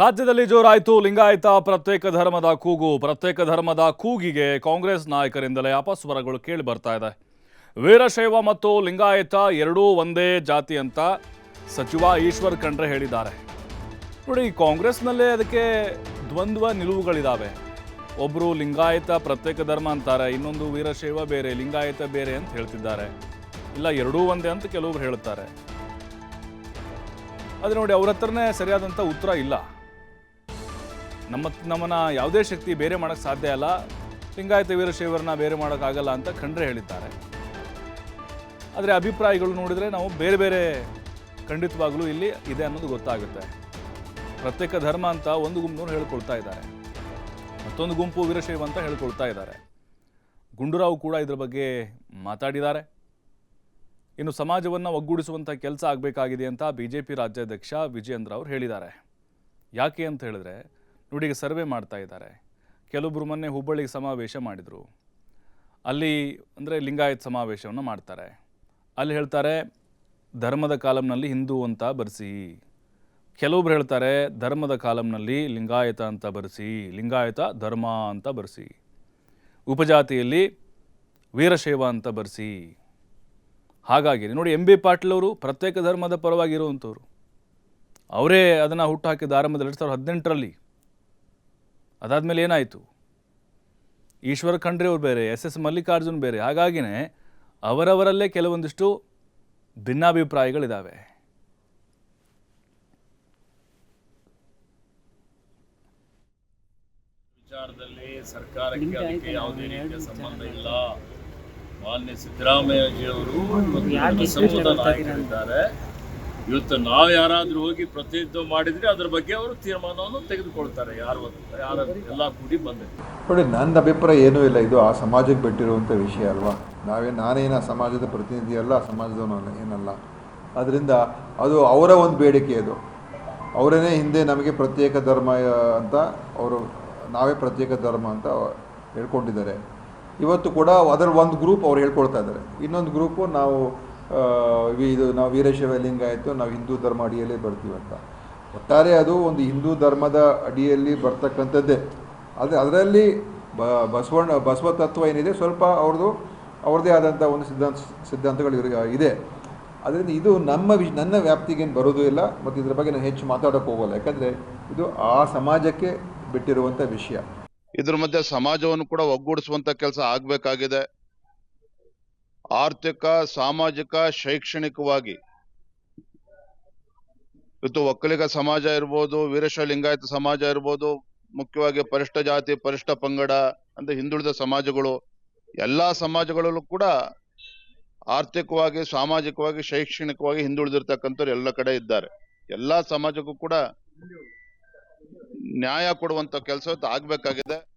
ರಾಜ್ಯದಲ್ಲಿ ಜೋರಾಯಿತು. ಲಿಂಗಾಯತ ಪ್ರತ್ಯೇಕ ಧರ್ಮದ ಕೂಗು. ಪ್ರತ್ಯೇಕ ಧರ್ಮದ ಕೂಗಿಗೆ ಕಾಂಗ್ರೆಸ್ ನಾಯಕರಿಂದಲೇ ಅಪಸ್ವರಗಳು ಕೇಳಿ ಬರ್ತಾ ಇದೆ. ವೀರಶೈವ ಮತ್ತು ಲಿಂಗಾಯತ ಎರಡೂ ಒಂದೇ ಜಾತಿ ಅಂತ ಸಚಿವ ಈಶ್ವರ್ ಖಂಡ್ರೆ ಹೇಳಿದ್ದಾರೆ. ನೋಡಿ, ಕಾಂಗ್ರೆಸ್ನಲ್ಲೇ ಅದಕ್ಕೆ ದ್ವಂದ್ವ ನಿಲುವುಗಳಿದ್ದಾವೆ ಒಬ್ಬರು ಲಿಂಗಾಯತ ಪ್ರತ್ಯೇಕ ಧರ್ಮ ಅಂತಾರೆ, ಇನ್ನೊಂದು ವೀರಶೈವ ಬೇರೆ, ಲಿಂಗಾಯತ ಬೇರೆ ಅಂತ ಹೇಳ್ತಿದ್ದಾರೆ. ಇಲ್ಲ, ಎರಡೂ ಒಂದೇ ಅಂತ ಕೆಲವರು ಹೇಳ್ತಾರೆ. ಆದರೆ ನೋಡಿ, ಅವ್ರ ಹತ್ರನೇ ಸರಿಯಾದಂಥ ಉತ್ತರ ಇಲ್ಲ. ನಮ್ಮ ನಮ್ಮನ್ನ ಯಾವುದೇ ಶಕ್ತಿ ಬೇರೆ ಮಾಡೋಕ್ಕೆ ಸಾಧ್ಯ ಅಲ್ಲ ಲಿಂಗಾಯತ ವೀರಶೈವರನ್ನ ಬೇರೆ ಮಾಡೋಕ್ಕಾಗಲ್ಲ ಅಂತ ಖಂಡ್ರೆ ಹೇಳಿದ್ದಾರೆ. ಆದರೆ ಅಭಿಪ್ರಾಯಗಳು ನೋಡಿದರೆ ನಾವು ಬೇರೆ ಬೇರೆ ಖಂಡಿತವಾಗಲೂ ಇಲ್ಲಿ ಇದೆ ಅನ್ನೋದು ಗೊತ್ತಾಗುತ್ತೆ. ಪ್ರತ್ಯೇಕ ಧರ್ಮ ಅಂತ ಒಂದು ಗುಂಪಿನವ್ರು ಹೇಳ್ಕೊಳ್ತಾ ಇದ್ದಾರೆ. ಮತ್ತೊಂದು ಗುಂಪು ವೀರಶೈವ ಅಂತ ಹೇಳ್ಕೊಳ್ತಾ ಇದ್ದಾರೆ. ಗುಂಡೂರಾವ್ ಕೂಡ ಇದ್ರ ಬಗ್ಗೆ ಮಾತಾಡಿದ್ದಾರೆ. ಇನ್ನು ಸಮಾಜವನ್ನು ಒಗ್ಗೂಡಿಸುವಂಥ ಕೆಲಸ ಆಗಬೇಕಾಗಿದೆ ಅಂತ ಬಿ ಜೆ ಪಿ ರಾಜ್ಯಾಧ್ಯಕ್ಷ ವಿಜಯೇಂದ್ರ ಅವರು ಹೇಳಿದ್ದಾರೆ. ಯಾಕೆ ಅಂತ ಹೇಳಿದ್ರೆ ನೋಡಿ ಈಗ ಸರ್ವೆ ಮಾಡ್ತಾ ಇದ್ದಾರೆ. ಕೆಲವೊಬ್ಬರು ಮೊನ್ನೆ ಹುಬ್ಬಳ್ಳಿಗೆ ಸಮಾವೇಶ ಮಾಡಿದರು. ಅಲ್ಲಿ ಅಂದರೆ ಲಿಂಗಾಯತ್ ಸಮಾವೇಶವನ್ನು ಮಾಡ್ತಾರೆ. ಅಲ್ಲಿ ಹೇಳ್ತಾರೆ, ಧರ್ಮದ ಕಾಲಂನಲ್ಲಿ ಹಿಂದೂ ಅಂತ ಬರೆಸಿ. ಕೆಲವೊಬ್ರು ಹೇಳ್ತಾರೆ, ಧರ್ಮದ ಕಾಲಂನಲ್ಲಿ ಲಿಂಗಾಯತ ಅಂತ ಬರೆಸಿ, ಲಿಂಗಾಯತ ಧರ್ಮ ಅಂತ ಬರೆಸಿ. ಉಪಜಾತಿಯಲ್ಲಿ ವೀರಶೈವ ಅಂತ ಬರೆಸಿ. ಹಾಗಾಗಿ ನೋಡಿ, ಎಂ ಬಿ ಪಾಟೀಲ್ ಅವರು ಪ್ರತ್ಯೇಕ ಧರ್ಮದ ಪರವಾಗಿರುವಂಥವ್ರು. ಅವರೇ ಅದನ್ನು ಹುಟ್ಟುಹಾಕಿದ ಆರಂಭದಲ್ಲಿ ಎರಡು ಸಾವಿರದ ಹದಿನೆಂಟರಲ್ಲಿ ಅದಾದಮೇಲೆ ಏನಾಯಿತು? ಈಶ್ವರ ಖಂಡ್ರೆ ಅವರು ಬೇರೆ ಎಸ್ ಎಸ್ ಮಲ್ಲಿಕಾರ್ಜುನ್ ಬೇರೆ. ಹಾಗಾಗಿನೇ ಅವರವರಲ್ಲೇ ಕೆಲವೊಂದಿಷ್ಟು ಭಿನ್ನಾಭಿಪ್ರಾಯಗಳಿದ್ದಾವೆ ವಿಚಾರದಲ್ಲಿ ಸರ್ಕಾರಕ್ಕೆ ಅದಕ್ಕೆ ಯಾವುದೇ ರೀತಿಯ ಸಂಬಂಧ ಇಲ್ಲ. ಮಾನ್ಯ ಸಿದ್ದರಾಮಯ್ಯಜಿಯವರು ಸಮೂಹದ ನಾಯಕರಿದ್ದಾರೆ. ಇವತ್ತು ನಾವು ಯಾರಾದರೂ ಹೋಗಿ ಪ್ರತಿನಿಧಿತ್ವ ಮಾಡಿದ್ರೆ ಅದ್ರ ಬಗ್ಗೆ ಅವರು ತೀರ್ಮಾನವನ್ನು ತೆಗೆದುಕೊಳ್ತಾರೆ. ಯಾರು ಯಾರು ಎಲ್ಲ ಕೂಡಿ ಬಂದೆ ನೋಡಿ, ನನ್ನ ಅಭಿಪ್ರಾಯ ಏನೂ ಇಲ್ಲ. ಇದು ಆ ಸಮಾಜಕ್ಕೆ ಬಿಟ್ಟಿರುವಂಥ ವಿಷಯ ಅಲ್ವಾ? ನಾವೇ, ನಾನೇನು ಆ ಸಮಾಜದ ಪ್ರತಿನಿಧಿ ಅಲ್ಲ ಆ ಸಮಾಜದವನು ಏನಲ್ಲ. ಅದರಿಂದ ಅದು ಅವರ ಒಂದು ಬೇಡಿಕೆ ಅದು. ಅವರೇ ಹಿಂದೆ ನಮಗೆ ಪ್ರತ್ಯೇಕ ಧರ್ಮ ಅಂತ ಅವರು ನಾವೇ ಪ್ರತ್ಯೇಕ ಧರ್ಮ ಅಂತ ಹೇಳ್ಕೊಂಡಿದ್ದಾರೆ. ಇವತ್ತು ಕೂಡ ಅದರ ಒಂದು ಗ್ರೂಪ್ ಅವ್ರು ಹೇಳ್ಕೊಳ್ತಾ ಇದ್ದಾರೆ. ಇನ್ನೊಂದು ಗ್ರೂಪು ನಾವು ಇದು ನಾವು ವೀರಶೈವ ಲಿಂಗಾಯಿತು ನಾವು ಹಿಂದೂ ಧರ್ಮ ಅಡಿಯಲ್ಲೇ ಬರ್ತೀವಿ ಅಂತ. ಒಟ್ಟಾರೆ ಅದು ಒಂದು ಹಿಂದೂ ಧರ್ಮದ ಅಡಿಯಲ್ಲಿ ಬರ್ತಕ್ಕಂಥದ್ದೇ. ಆದರೆ ಅದರಲ್ಲಿ ಬ, ಬಸವಣ್ಣ, ಬಸವ ತತ್ವ ಏನಿದೆ, ಸ್ವಲ್ಪ ಅವ್ರದ್ದು, ಅವ್ರದ್ದೇ ಆದಂಥ ಒಂದು ಸಿದ್ಧಾಂತ, ಸಿದ್ಧಾಂತಗಳು ಇದೆ. ಅದರಿಂದ ಇದು ನಮ್ಮ ವಿಶ್ ನನ್ನ ವ್ಯಾಪ್ತಿಗೇನು ಬರೋದು ಇಲ್ಲ, ಮತ್ತು ಇದ್ರ ಬಗ್ಗೆ ನಾನು ಹೆಚ್ಚು ಮಾತಾಡೋಕ್ಕೆ ಹೋಗೋಲ್ಲ. ಯಾಕಂದರೆ ಇದು ಆ ಸಮಾಜಕ್ಕೆ ಬಿಟ್ಟಿರುವಂಥ ವಿಷಯ. ಇದ್ರ ಮಧ್ಯೆ ಸಮಾಜವನ್ನು ಕೂಡ ಒಗ್ಗೂಡಿಸುವಂತ ಕೆಲಸ ಆಗ್ಬೇಕಾಗಿದೆ. ಆರ್ಥಿಕ, ಸಾಮಾಜಿಕ, ಶೈಕ್ಷಣಿಕವಾಗಿ. ಇವತ್ತು ಒಕ್ಕಲಿಗ ಸಮಾಜ ಇರ್ಬೋದು ವೀರಶೈವ ಲಿಂಗಾಯತ ಸಮಾಜ ಇರ್ಬೋದು, ಮುಖ್ಯವಾಗಿ ಪರಿಷ್ಠ ಜಾತಿ, ಪರಿಷ್ಠ ಪಂಗಡ ಅಂದ್ರೆ ಹಿಂದುಳಿದ ಸಮಾಜಗಳು, ಎಲ್ಲಾ ಸಮಾಜಗಳಲ್ಲೂ ಕೂಡ ಆರ್ಥಿಕವಾಗಿ, ಸಾಮಾಜಿಕವಾಗಿ, ಶೈಕ್ಷಣಿಕವಾಗಿ ಹಿಂದುಳಿದಿರ್ತಕ್ಕಂಥವ್ರು ಎಲ್ಲ ಕಡೆ ಇದ್ದಾರೆ. ಎಲ್ಲಾ ಸಮಾಜಕ್ಕೂ ಕೂಡ ನ್ಯಾಯ ಕೊಡುವಂತ ಕೆಲಸ ಆಗ್ಬೇಕಾಗಿದೆ.